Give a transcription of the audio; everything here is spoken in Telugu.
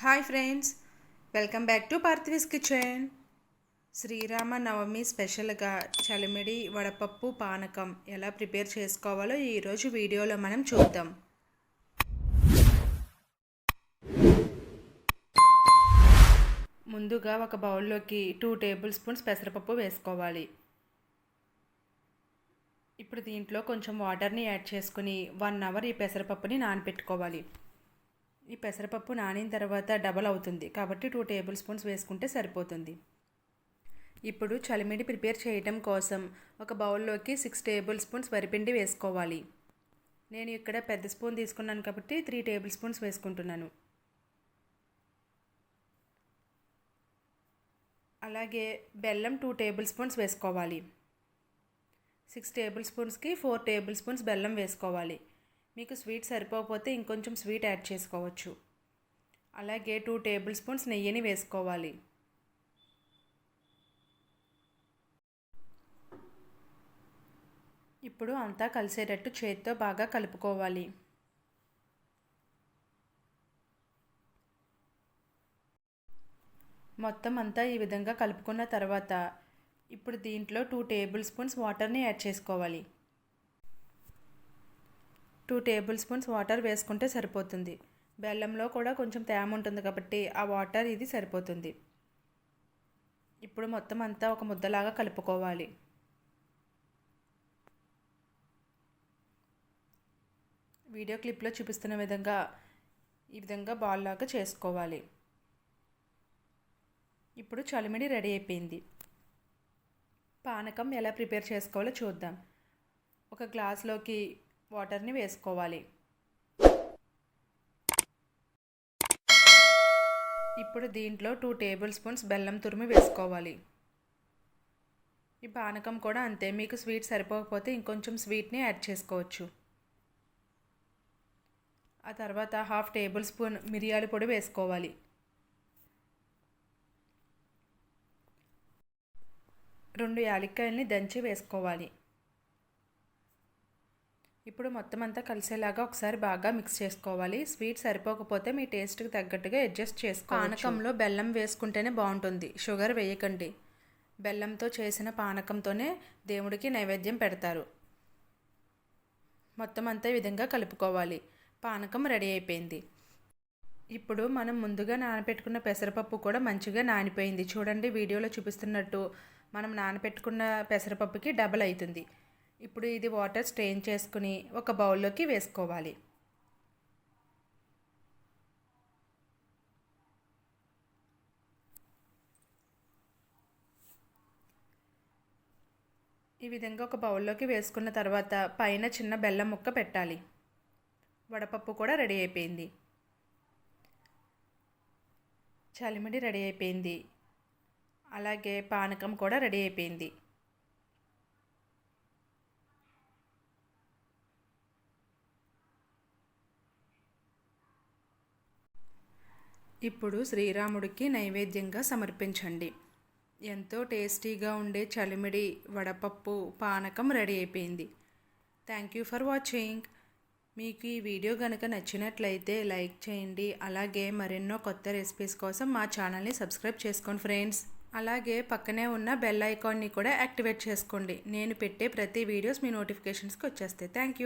Hi friends welcome back to Parthivi's kitchen. Sri Rama Navami స్పెషల్గా చలిమిడి వడపప్పు పానకం ఎలా ప్రిపేర్ చేసుకోవాలో ఈరోజు వీడియోలో మనం చూద్దాం. ముందుగా ఒక బౌల్లోకి టూ టేబుల్ స్పూన్స్ పెసరపప్పు వేసుకోవాలి. ఇప్పుడు దీంట్లో కొంచెం వాటర్ని యాడ్ చేసుకుని వన్ అవర్ ఈ పెసరపప్పుని నానబెట్టుకోవాలి ఈ పెసరపప్పు నానిన తర్వాత డబల్ అవుతుంది. కాబట్టి టూ టేబుల్ స్పూన్స్ వేసుకుంటే సరిపోతుంది. ఇప్పుడు చలిమిడి ప్రిపేర్ చేయడం కోసం ఒక బౌల్లోకి సిక్స్ టేబుల్ స్పూన్స్ వరిపిండి వేసుకోవాలి. నేను ఇక్కడ పెద్ద స్పూన్ తీసుకున్నాను కాబట్టి త్రీ టేబుల్ స్పూన్స్ వేసుకుంటున్నాను. అలాగే బెల్లం టూ టేబుల్ స్పూన్స్ వేసుకోవాలి. సిక్స్ టేబుల్ స్పూన్స్కి ఫోర్ టేబుల్ స్పూన్స్ బెల్లం వేసుకోవాలి. మీకు స్వీట్ సరిపోకపోతే ఇంకొంచెం స్వీట్ యాడ్ చేసుకోవచ్చు. అలాగే టూ టేబుల్ స్పూన్స్ నెయ్యిని వేసుకోవాలి. ఇప్పుడు అంతా కలిసేటట్టు చేతితో బాగా కలుపుకోవాలి. మొత్తం అంతా ఈ విధంగా కలుపుకున్న తర్వాత ఇప్పుడు దీంట్లో టూ టేబుల్ స్పూన్స్ వాటర్ని యాడ్ చేసుకోవాలి. టూ టేబుల్ స్పూన్స్ వాటర్ వేసుకుంటే సరిపోతుంది. బెల్లంలో కూడా కొంచెం తేమ ఉంటుంది కాబట్టి ఆ వాటర్ ఇది సరిపోతుంది. ఇప్పుడు మొత్తం అంతా ఒక ముద్దలాగా కలుపుకోవాలి. వీడియో క్లిప్లో చూపిస్తున్న విధంగా ఈ విధంగా బాల్ లాగా చేసుకోవాలి. ఇప్పుడు చలిమిడి రెడీ అయిపోయింది. పానకం ఎలా ప్రిపేర్ చేసుకోవాలో చూద్దాం. ఒక గ్లాస్లోకి వాటర్ని వేసుకోవాలి. ఇప్పుడు దీంట్లో టూ టేబుల్ స్పూన్స్ బెల్లం తురిమి వేసుకోవాలి. ఈ పానకం కూడా అంతే మీకు స్వీట్ సరిపోకపోతే ఇంకొంచెం స్వీట్ని యాడ్ చేసుకోవచ్చు. ఆ తర్వాత హాఫ్ టేబుల్ స్పూన్ మిరియాల పొడి వేసుకోవాలి. రెండు యాలక్కాయల్ని దంచి వేసుకోవాలి. ఇప్పుడు మొత్తం అంతా కలిసేలాగా ఒకసారి బాగా మిక్స్ చేసుకోవాలి. స్వీట్ సరిపోకపోతే మీ టేస్ట్కి తగ్గట్టుగా అడ్జస్ట్ చేసుకోవాలి పానకంలో బెల్లం వేసుకుంటేనే బాగుంటుంది. షుగర్ వేయకండి. బెల్లంతో చేసిన పానకంతోనే దేవుడికి నైవేద్యం పెడతారు. మొత్తం అంతా ఈ విధంగా కలుపుకోవాలి. పానకం రెడీ అయిపోయింది. ఇప్పుడు మనం ముందుగా నానబెట్టుకున్న పెసరపప్పు కూడా మంచిగా నానిపోయింది. చూడండి వీడియోలో చూపిస్తున్నట్టు మనం నానబెట్టుకున్న పెసరపప్పుకి డబల్ అవుతుంది. ఇప్పుడు ఇది వాటర్ స్ట్రెయిన్ చేసుకుని ఒక బౌల్లోకి వేసుకోవాలి. ఈ విధంగా ఒక బౌల్లోకి వేసుకున్న తర్వాత పైన చిన్న బెల్లం ముక్క పెట్టాలి. వడపప్పు కూడా రెడీ అయిపోయింది. చలిమిడి రెడీ అయిపోయింది. అలాగే పానకం కూడా రెడీ అయిపోయింది. ఇప్పుడు శ్రీరాముడికి నైవేద్యంగా సమర్పించండి. ఎంతో టేస్టీగా ఉండే చలిమిడి వడపప్పు పానకం రెడీ అయిపోయింది. Thank you for watching. మీకు ఈ వీడియో కనుక నచ్చినట్లయితే లైక్ చేయండి. అలాగే మరెన్నో కొత్త రెసిపీస్ కోసం మా ఛానల్ని సబ్స్క్రైబ్ చేసుకోండి ఫ్రెండ్స్. అలాగే పక్కనే ఉన్న బెల్ ఐకాన్ని కూడా యాక్టివేట్ చేసుకోండి. నేను పెట్టే ప్రతి వీడియోస్ మీ నోటిఫికేషన్స్కి వచ్చేస్తాయి. Thank you.